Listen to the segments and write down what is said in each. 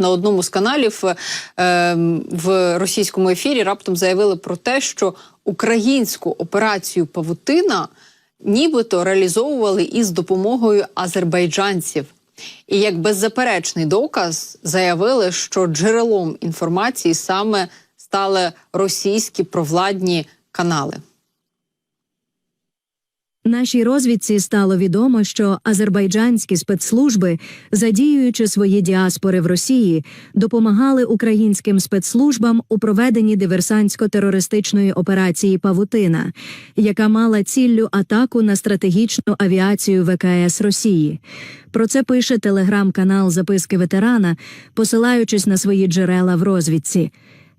на одному з каналів е, в російському ефірі раптом заявили про те, що українську операцію Павутина нібито реалізовували із допомогою азербайджанців. І як беззаперечний доказ заявили, що джерелом інформації саме стали російські провладні канали. Нашій розвідці стало відомо, що азербайджанські спецслужби, задіюючи свої діаспори в Росії, допомагали українським спецслужбам у проведенні диверсантсько-терористичної операції Павутина, яка мала ціллю атаку на стратегічну авіацію ВКС Росії. Про це пише телеграм-канал Записки ветерана, посилаючись на свої джерела в розвідці.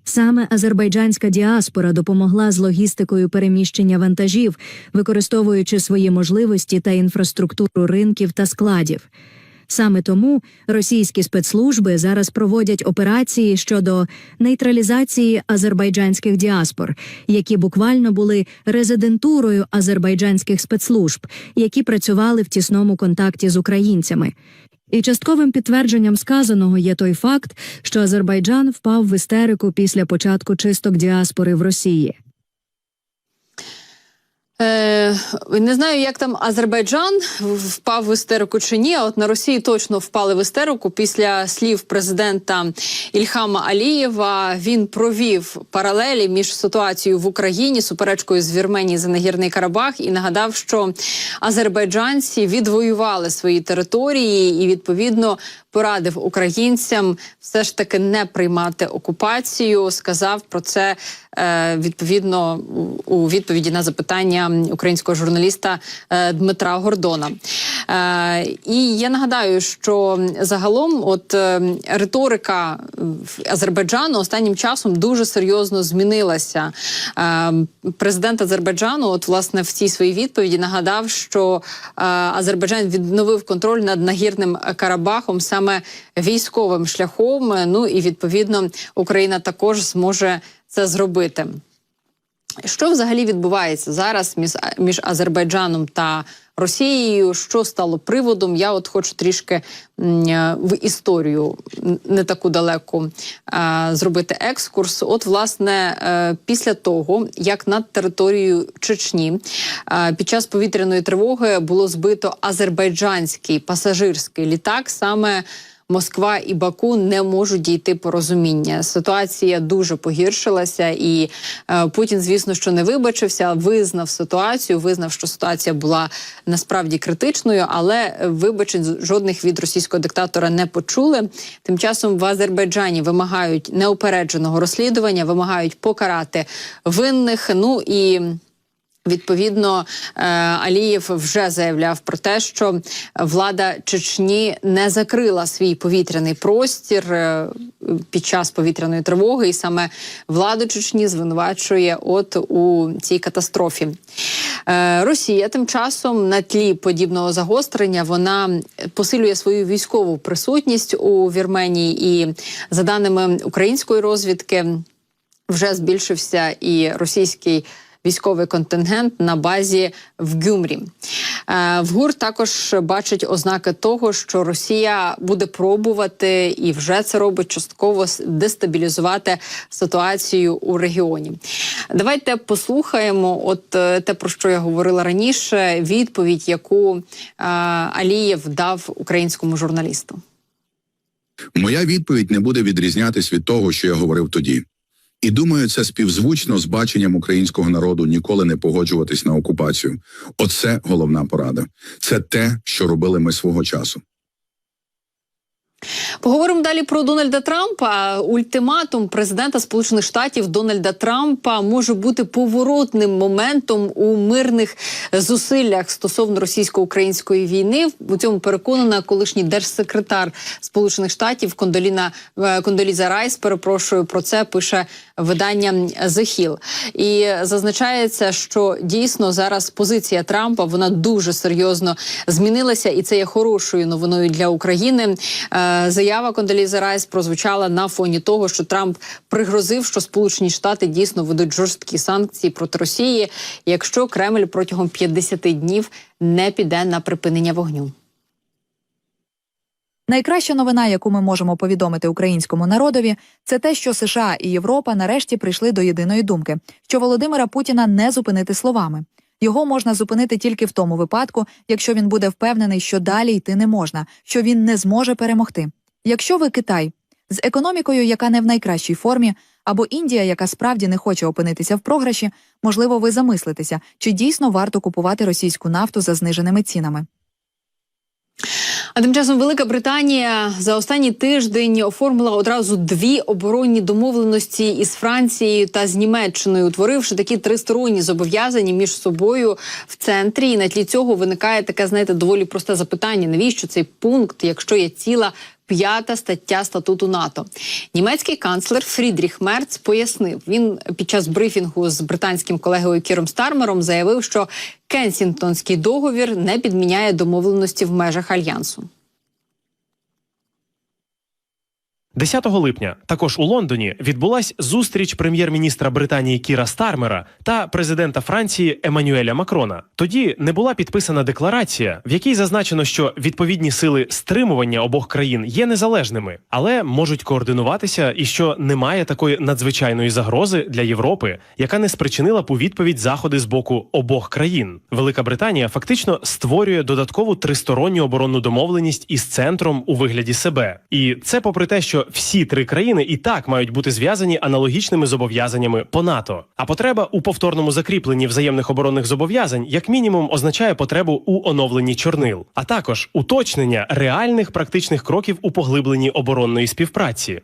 Саме азербайджанська діаспора допомогла з логістикою переміщення вантажів, використовуючи свої можливості та інфраструктуру ринків та складів. Саме тому російські спецслужби зараз проводять операції щодо нейтралізації азербайджанських діаспор, які буквально були резидентурою азербайджанських спецслужб, які працювали в тісному контакті з українцями. І частковим підтвердженням сказаного є той факт, що Азербайджан впав в істерику після початку чисток діаспори в Росії. Е, не знаю, як там Азербайджан впав в істерику чи ні. От на Росії точно впали в істерику після слів президента Ільхама Алієва. Він провів паралелі між ситуацією в Україні, суперечкою з Вірменії за нагірний Карабах, і нагадав, що азербайджанці відвоювали свої території і відповідно порадив українцям все ж таки не приймати окупацію. Сказав про це е, відповідно у відповіді на запитання українського журналіста е, Дмитра Гордона. Е, і я нагадаю, що загалом, от е, риторика Азербайджану останнім часом дуже серйозно змінилася. Президент Азербайджану, от власне в цій своїй відповіді, нагадав, що Азербайджан відновив контроль над нагірним Карабахом саме військовим шляхом. Ну і відповідно Україна також зможе це зробити. Що взагалі відбувається зараз між, між Азербайджаном та Росією? Що стало приводом? Я от хочу трішки е, в історію не таку далеку е, зробити екскурс. От, власне, е, після того, як над територією Чечні під час повітряної тривоги було збито азербайджанський пасажирський літак, саме Москва і Баку не можуть дійти порозуміння. Ситуація дуже погіршилася, і е, Путін, звісно, що не вибачився, визнав ситуацію, визнав, що ситуація була насправді критичною, але вибачень жодних від російського диктатора не почули. Тим часом в Азербайджані вимагають неупередженого розслідування, вимагають покарати винних. Ну і Відповідно, е, Алієв вже заявляв про те, що влада Чечні не закрила свій повітряний простір е, під час повітряної тривоги, і саме владу Чечні звинувачує от у цій катастрофі. Е, Росія тим часом на тлі подібного загострення вона посилює свою військову присутність у Вірменії, і за даними української розвідки, вже збільшився і російський військовий контингент на базі в Гюмрі. Е, В ГУР також бачить ознаки того, що Росія буде пробувати і вже це робить частково дестабілізувати ситуацію у регіоні. Давайте послухаємо, от е, те про що я говорила раніше, відповідь, яку е, Алієв дав українському журналісту. Моя відповідь не буде відрізнятись від того, що я говорив тоді. І думаю, це співзвучно з баченням українського народу ніколи не погоджуватись на окупацію. Оце головна порада. Це те, що робили ми свого часу. Поговоримо далі про Дональда Трампа. Ультиматум президента Сполучених Штатів Дональда Трампа може бути поворотним моментом у мирних зусиллях стосовно російсько-української війни. У цьому переконана колишній держсекретар Сполучених Штатів Кондоліна е, Кондоліза Райс. Перепрошую про це. Пише видання The Hill. І зазначається, що дійсно зараз позиція Трампа вона дуже серйозно змінилася, і це є хорошою новиною для України. Е, Заява Кондоліза Райс прозвучала на фоні того, що Трамп пригрозив, що Сполучені Штати дійсно ведуть жорсткі санкції проти Росії, якщо Кремль протягом 50 днів не піде на припинення вогню. Найкраща новина, яку ми можемо повідомити українському народові, це те, що США і Європа нарешті прийшли до єдиної думки, що Володимира Путіна не зупинити словами. Його можна зупинити тільки в тому випадку, якщо він буде впевнений, що далі йти не можна, що він не зможе перемогти. Якщо ви Китай з економікою, яка не в найкращій формі, або Індія, яка справді не хоче опинитися в програші, можливо, ви замислитеся, чи дійсно варто купувати російську нафту за зниженими цінами. А тим часом Велика Британія за останній тиждень оформила одразу дві оборонні домовленості із Францією та з Німеччиною, утворивши такі тристоронні зобов'язання між собою в центрі. І на тлі цього виникає таке, знаєте, доволі просте запитання: навіщо цей пункт, якщо є ціла п'ята стаття статуту НАТО? Німецький канцлер Фрідріх Мерц пояснив. Він під час брифінгу з британським колегою Кіром Стармером заявив, що Кенсінгтонський договір не підміняє домовленості в межах альянсу. 10 липня також у Лондоні відбулась зустріч прем'єр-міністра Британії Кіра Стармера та президента Франції Еммануеля Макрона. Тоді не була підписана декларація, в якій зазначено, що відповідні сили стримування обох країн є незалежними, але можуть координуватися, і що немає такої надзвичайної загрози для Європи, яка не спричинила б у відповідь заходи з боку обох країн. Велика Британія фактично створює додаткову тристоронню оборонну домовленість із центром у вигляді себе, і це попри те, що всі три країни і так мають бути зв'язані аналогічними зобов'язаннями по НАТО. А потреба у повторному закріпленні взаємних оборонних зобов'язань як мінімум означає потребу у оновленні чорнил, а також уточнення реальних практичних кроків у поглибленні оборонної співпраці.